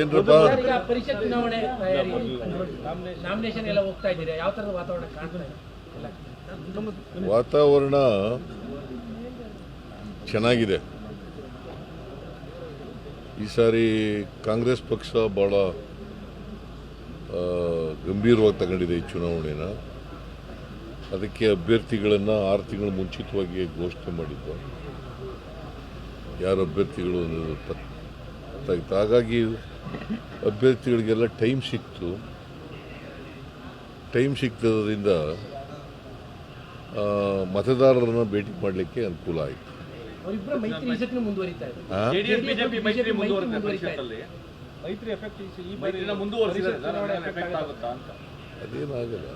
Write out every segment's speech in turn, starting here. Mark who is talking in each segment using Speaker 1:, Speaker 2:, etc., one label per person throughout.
Speaker 1: ಏನ್ರಪ್ಪ?
Speaker 2: ಸರ್, ಪರಿಷತ್ ಚುನಾವಣೆ ತಯಾರಿ ನಾಮಿನೇಷನ್ ಎಲ್ಲ ಹೋಗ್ತಾ ಇದ್ದೀರಾ? ಯಾವ ತರದ ವಾತಾವರಣ ಕಾಣ್ತಾ ಇದೆ?
Speaker 1: ವಾತಾವರಣ ಚೆನ್ನಾಗಿದೆ. ಈ ಸಾರಿ ಕಾಂಗ್ರೆಸ್ ಪಕ್ಷ ಭಾಳ ಆ, ಗಂಭೀರವಾಗಿ ತಗೊಂಡಿದೆ ಈ ಚುನಾವಣೆನ. ಅದಕ್ಕೆ ಅಭ್ಯರ್ಥಿಗಳನ್ನು ಆರು ತಿಂಗಳು ಮುಂಚಿತವಾಗಿ ಘೋಷಣೆ ಮಾಡಿದ್ದು. ಯಾರು ಅಭ್ಯರ್ಥಿಗಳು ಹಾಗಾಗಿ ಅಭ್ಯರ್ಥಿಗಳಿಗೆಲ್ಲ ಟೈಮ್ ಸಿಕ್ತು. ಟೈಮ್ ಸಿಕ್ತದ್ರಿಂದ ಮತದಾರರನ್ನು ಭೇಟಿ ಮಾಡಲಿಕ್ಕೆ ಅನುಕೂಲ ಆಯಿತು.
Speaker 2: ಅವರಿಬ್ಬರ ಮೈತ್ರಿ ಈ ಸತಿನೂ ಮುಂದುವರಿತಾ ಇದೆ
Speaker 3: ಜೆಡಿಎಸ್ ಬಿಜೆಪಿ ಮೈತ್ರಿ ಮುಂದುವರೆದ
Speaker 2: ಮುಂದುವರಿತಾ
Speaker 4: ಮೈತ್ರಿ ಎಫೆಕ್ಟ್ ಈ ಬಾರಿ
Speaker 3: ಮೈತ್ರಿನ ಮುಂದುವರಿಸಿದ್ರೆ
Speaker 4: ಪರಿಷತ್ ಚುನಾವಣೆ
Speaker 3: ಎಫೆಕ್ಟ್
Speaker 4: effect
Speaker 3: ಆಗುತ್ತಾ ಅಂತ.
Speaker 1: ಅದೇನಾಗಲ್ಲ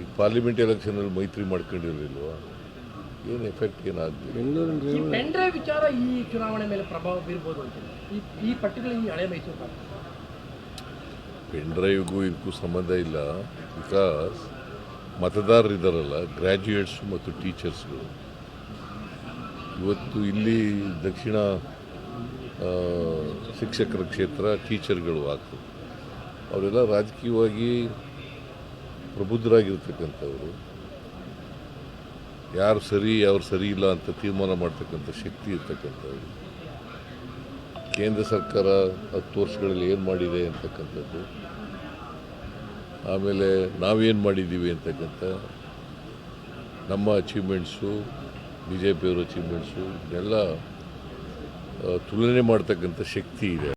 Speaker 1: ಈಗ ಪಾರ್ಲಿಮೆಂಟ್ ಎಲೆಕ್ಷನಲ್ಲಿ ಮೈತ್ರಿ ಮಾಡ್ಕೊಂಡಿರಲಿಲ್ವಾ? ಏನು ಎಫೆಕ್ಟ್ ಏನಾದ್ರು
Speaker 2: ಈ ಪೆನ್ ಡ್ರೈವ್ ವಿಚಾರ ಈ ಚುನಾವಣೆ ಮೇಲೆ ಪ್ರಭಾವ ಬೀರ್ಬೋದು ಅಂತ ಈ ಈ ಪರ್ಟಿಕ್ಯುಲರ್ ಈ ಹಳೆ ಮೈಸೂರು ಭಾಗ.
Speaker 1: ಪೆನ್ ಡ್ರೈವ್ಗೂ ಇದಕ್ಕೂ ಸಂಬಂಧ ಇಲ್ಲ. ಬಿಕಾಸ್ ಮತದಾರರಿದ್ದಾರಲ್ಲ ಗ್ರ್ಯಾಜುಯೇಟ್ಸು ಮತ್ತು ಟೀಚರ್ಸ್ಗಳು ಇವತ್ತು ಇಲ್ಲಿ ದಕ್ಷಿಣ ಆ, ಶಿಕ್ಷಕರ ಕ್ಷೇತ್ರ ಟೀಚರ್ಗಳು ಆಗ್ತದೆ. ಅವರೆಲ್ಲ ರಾಜಕೀಯವಾಗಿ ಪ್ರಬುದ್ಧರಾಗಿರ್ತಕ್ಕಂಥವ್ರು. ಯಾರು ಸರಿ ಯಾರು ಸರಿ ಇಲ್ಲ ಅಂತ ತೀರ್ಮಾನ ಮಾಡ್ತಕ್ಕಂಥ ಶಕ್ತಿ ಇರ್ತಕ್ಕಂಥದ್ದು. ಕೇಂದ್ರ ಸರ್ಕಾರ ಹತ್ತು ವರ್ಷಗಳಲ್ಲಿ ಏನು ಮಾಡಿದೆ ಅಂತಕ್ಕಂಥದ್ದು. ಆಮೇಲೆ ನಾವೇನು ಮಾಡಿದ್ದೀವಿ ಅಂತಕ್ಕಂಥ ನಮ್ಮ ಅಚೀವ್ಮೆಂಟ್ಸು ಬಿ ಜೆ ಪಿಯವ್ರ ಅಚೀವ್ಮೆಂಟ್ಸು ಇದೆಲ್ಲ ತುಲನೆ ಮಾಡ್ತಕ್ಕಂಥ ಶಕ್ತಿ ಇದೆ.